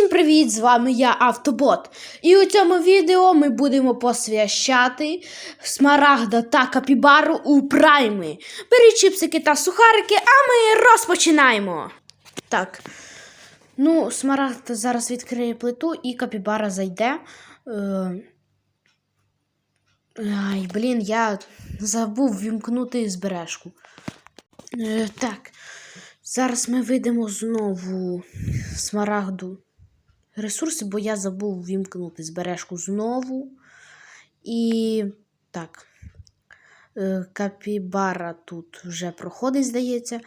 Усім привіт! З вами я Автобот. І у цьому відео ми будемо посвящати Смарагда та Капібару у прайми. Беріть чіпсики та сухарики, а ми розпочинаємо. Так. Ну, Смарагд зараз відкриє плиту і Капібара зайде. Е... Ай, блін, я забув вімкнути збережку. Е, так. Зараз ми вийдемо знову смарагду ресурси, бо я забув вімкнути збережку знову. І так. Е, Капібара тут вже проходить, здається.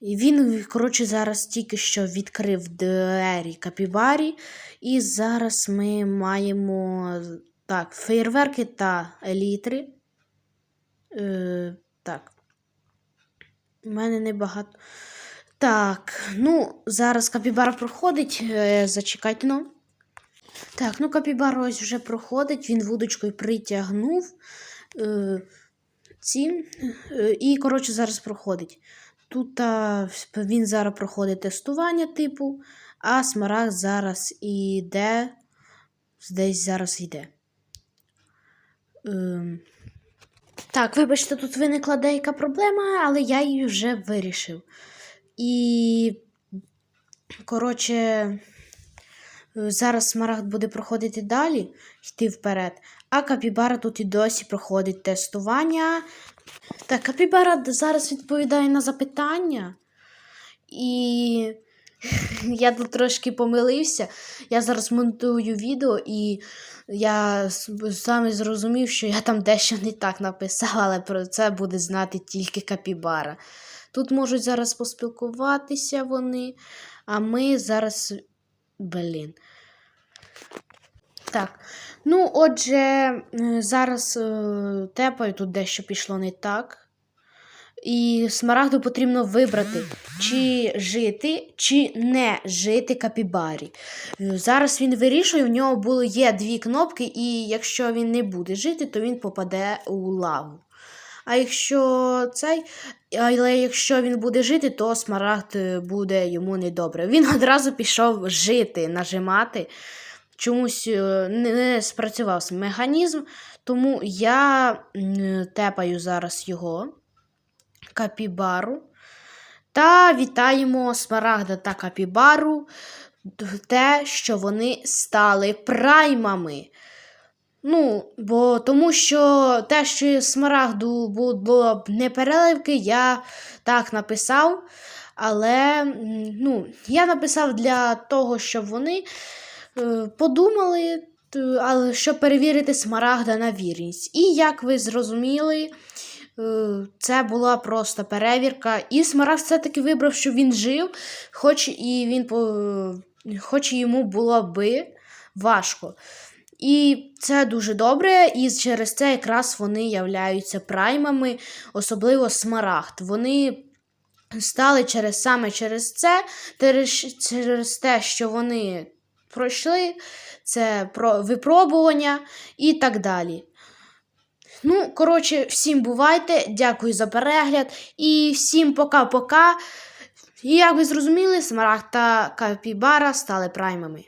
І він, коротше, зараз тільки що відкрив двері капібарі. І зараз ми маємо так, феєрверки та елітри. Е, так. У мене небагато. Так, ну, зараз капібара проходить. Е, зачекайте ну. Так, ну капібара ось вже проходить, він вудочкою притягнув е, ці. Е, і, коротше, зараз проходить. Тут а, він зараз проходить тестування типу, а смарагд зараз іде. Десь зараз йде. Е, так, вибачте, тут виникла деяка проблема, але я її вже вирішив. І, коротше, зараз смарагд буде проходити далі, йти вперед. А Капібара тут і досі проходить тестування. Так, Капібара зараз відповідає на запитання. І я тут трошки помилився. Я зараз монтую відео, і я саме зрозумів, що я там дещо не так написав, але про це буде знати тільки Капібара. Тут можуть зараз поспілкуватися вони, а ми зараз. Блін. Так. Ну, отже, зараз е, тепаю тут дещо пішло не так. І смарагду потрібно вибрати, чи жити, чи не жити капібарі. Е, Зараз він вирішує, в нього було є дві кнопки, і якщо він не буде жити, то він попаде у лаву. А якщо цей, але якщо він буде жити, то смарагд буде йому недобре. Він одразу пішов жити, нажимати. Чомусь е, не спрацював механізм, тому я тепаю зараз його, капібару. Та вітаємо Смарагда та Капібару те, що вони стали праймами. Ну, бо тому що те, що смарагду було б не переливки, я так написав. Але ну, я написав для того, щоб вони е, подумали, щоб перевірити смарагда на вірність. І як ви зрозуміли, це була просто перевірка. І смарагд все-таки вибрав, що він жив, хоч і він хоч і йому було би важко. І це дуже добре, і через це якраз вони являються праймами, особливо смарагд. Вони стали через саме через це, через те, що вони пройшли, це про випробування і так далі. Ну, коротше, всім бувайте, дякую за перегляд і всім пока-пока. І як ви зрозуміли, Смарагд та Капібара стали праймами.